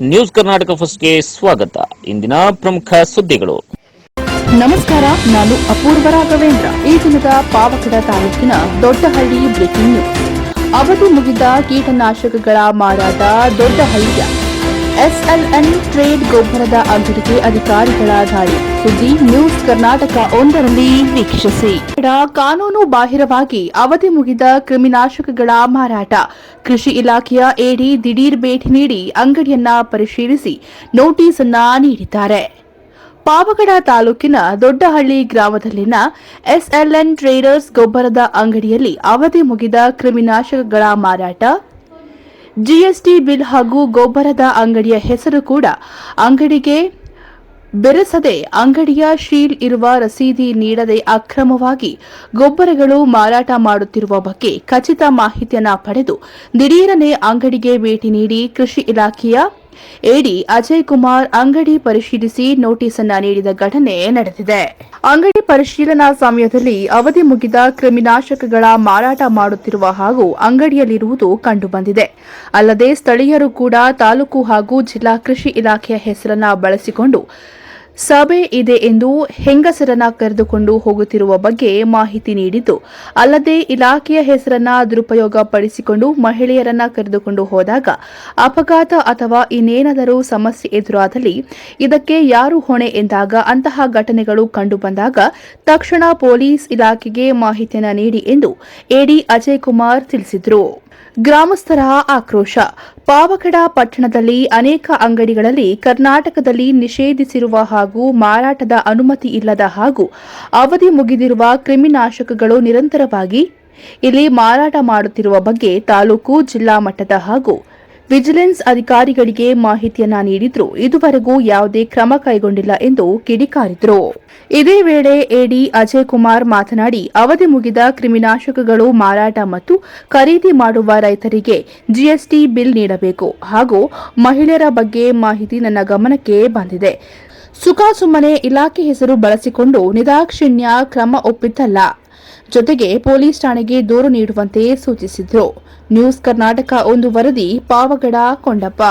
News Karnataka ಫಸ್ಟ್ಗೆ ಸ್ವಾಗತ. ಇಂದಿನ ಪ್ರಮುಖ ಸುದ್ದಿಗಳು. ನಮಸ್ಕಾರ, ನಾನು ಅಪೂರ್ವ ರಾಘವೇಂದ್ರ. ಈ ದಿನದ ಪಾವಗಡ ತಾಲೂಕಿನ ದೊಡ್ಡಹಳ್ಳಿ ಬ್ರೇಕಿಂಗ್ ನ್ಯೂಸ್ ಅವಧಿ ಮುಗಿದ ಕೀಟನಾಶಕಗಳ ಮಾರಾಟ ದೊಡ್ಡಹಳ್ಳಿಯ ಎಸ್ಎಲ್ಎನ್ ಟ್ರೇಡ್ ಗೊಬ್ಬರದ ಅಂಗಡಿಗೆ ಅಧಿಕಾರಿಗಳ ದಾಳಿ ಸುದ್ದಿ ನ್ಯೂಸ್ ಕರ್ನಾಟಕ ಒಂದರಲ್ಲಿ ವೀಕ್ಷಿಸಿ. ಕಾನೂನು ಬಾಹಿರವಾಗಿ ಅವಧಿ ಮುಗಿದ ಕ್ರಿಮಿನಾಶಕಗಳ ಮಾರಾಟ. ಕೃಷಿ ಇಲಾಖೆಯ ಎಡಿ ದಿಢೀರ್ ಭೇಟಿ ನೀಡಿ ಅಂಗಡಿಯನ್ನ ಪರಿಶೀಲಿಸಿ ನೋಟಿಸ್ ಅನ್ನ ನೀಡಿದ್ದಾರೆ. ಪಾವಗಡ ತಾಲೂಕಿನ ದೊಡ್ಡಹಳ್ಳಿ ಗ್ರಾಮದಲ್ಲಿನ ಎಸ್ಎಲ್ಎನ್ ಟ್ರೇಡರ್ಸ್ ಗೊಬ್ಬರದ ಅಂಗಡಿಯಲ್ಲಿ ಅವಧಿ ಮುಗಿದ ಕ್ರಿಮಿನಾಶಕಗಳ ಮಾರಾಟ ಜಿಎಸ್ಟಿ ಬಿಲ್ ಹಾಗೂ ಗೊಬ್ಬರದ ಅಂಗಡಿಯ ಹೆಸರು ಕೂಡ ಅಂಗಡಿಗೆ ಬೆರೆಸದೆ ಅಂಗಡಿಯ ಶೀಲ್ ಇರುವ ರಸೀದಿ ನೀಡದೆ ಅಕ್ರಮವಾಗಿ ಗೊಬ್ಬರಗಳು ಮಾರಾಟ ಮಾಡುತ್ತಿರುವ ಬಗ್ಗೆ ಖಚಿತ ಮಾಹಿತಿಯನ್ನು ಪಡೆದು ದಿಢೀರನೆ ಅಂಗಡಿಗೆ ಭೇಟಿ ನೀಡಿ ಕೃಷಿ ಇಲಾಖೆಯ ಎಡಿ ಅಜಯ್ ಕುಮಾರ್ ಅಂಗಡಿ ಪರಿಶೀಲಿಸಿ ನೋಟಿಸ್ ಅನ್ನ ನೀಡಿದ ಘಟನೆ ನಡೆದಿದೆ. ಅಂಗಡಿ ಪರಿಶೀಲನಾ ಸಮಯದಲ್ಲಿ ಅವಧಿ ಮುಗಿದ ಕ್ರಿಮಿನಾಶಕಗಳ ಮಾರಾಟ ಮಾಡುತ್ತಿರುವ ಹಾಗೂ ಅಂಗಡಿಯಲ್ಲಿರುವುದು ಕಂಡುಬಂದಿದೆ. ಅಲ್ಲದೆ ಸ್ಥಳೀಯರು ಕೂಡ ತಾಲೂಕು ಹಾಗೂ ಜಿಲ್ಲಾ ಕೃಷಿ ಇಲಾಖೆಯ ಹೆಸರನ್ನ ಬಳಸಿಕೊಂಡು ಸಭೆ ಇದೆ ಎಂದು ಹೆಂಗಸರನ್ನ ಕರೆದುಕೊಂಡು ಹೋಗುತ್ತಿರುವ ಬಗ್ಗೆ ಮಾಹಿತಿ ನೀಡಿದ್ದು, ಅಲ್ಲದೆ ಇಲಾಖೆಯ ಹೆಸರನ್ನ ದುರುಪಯೋಗ ಪಡಿಸಿಕೊಂಡು ಮಹಿಳೆಯರನ್ನ ಕರೆದುಕೊಂಡು ಹೋದಾಗ ಅಪಘಾತ ಅಥವಾ ಇನ್ನೇನಾದರೂ ಸಮಸ್ಯೆ ಎದುರಾದಲ್ಲಿ ಇದಕ್ಕೆ ಯಾರು ಹೊಣೆ ಎಂದಾಗ ಅಂತಹ ಘಟನೆಗಳು ಕಂಡುಬಂದಾಗ ತಕ್ಷಣ ಪೊಲೀಸ್ ಇಲಾಖೆಗೆ ಮಾಹಿತಿಯನ್ನು ನೀಡಿ ಎಂದು ಎಡಿ ಅಜಯ್ ಕುಮಾರ್ ತಿಳಿಸಿದರು. ಗ್ರಾಮಸ್ಥರ ಆಕ್ರೋಶ. ಪಾವಗಡ ಪಟ್ಟಣದಲ್ಲಿ ಅನೇಕ ಅಂಗಡಿಗಳಲ್ಲಿ ಕರ್ನಾಟಕದಲ್ಲಿ ನಿಷೇಧಿಸಿರುವ ಹಾಗೂ ಮಾರಾಟದ ಅನುಮತಿ ಇಲ್ಲದ ಹಾಗೂ ಅವಧಿ ಮುಗಿದಿರುವ ಕ್ರಿಮಿನಾಶಕಗಳು ನಿರಂತರವಾಗಿ ಇಲ್ಲಿ ಮಾರಾಟ ಮಾಡುತ್ತಿರುವ ಬಗ್ಗೆ ತಾಲೂಕು ಜಿಲ್ಲಾ ಮಟ್ಟದ ಹಾಗೂ ವಿಜಿಲೆನ್ಸ್ ಅಧಿಕಾರಿಗಳಿಗೆ ಮಾಹಿತಿಯನ್ನ ನೀಡಿದ್ರು. ಇದುವರೆಗೂ ಯಾವುದೇ ಕ್ರಮ ಕೈಗೊಂಡಿಲ್ಲ ಎಂದು ಕಿಡಿಕಾರಿದ್ರು. ಇದೇ ವೇಳೆ ಎಡಿ ಅಜಯ್ ಕುಮಾರ್ ಮಾತನಾಡಿ, ಅವಧಿ ಮುಗಿದ ಕ್ರಿಮಿನಾಶಕಗಳು ಮಾರಾಟ ಮತ್ತು ಖರೀದಿ ಮಾಡುವ ರೈತರಿಗೆ ಜಿಎಸ್ಟಿ ಬಿಲ್ ನೀಡಬೇಕು ಹಾಗೂ ಮಹಿಳೆಯರ ಬಗ್ಗೆ ಮಾಹಿತಿ ನನ್ನ ಗಮನಕ್ಕೆ ಬಂದಿದೆ. ಸುಖಾಸುಮ್ಮನೆ ಇಲಾಖೆ ಹೆಸರು ಬಳಸಿಕೊಂಡು ನಿದಾಕ್ಷಿಣ್ಯ ಕ್ರಮ ಒಪ್ಪಿದ್ದಲ್ಲ. ಜೊತೆಗೆ ಪೊಲೀಸ್ ಠಾಣೆಗೆ ದೂರು ನೀಡುವಂತೆ ಸೂಚಿಸಿದ್ರು. ನ್ಯೂಸ್ ಕರ್ನಾಟಕ ಒಂದು ವರದಿ ಪಾವಗಡ ಕೊಂಡಪ್ಪ.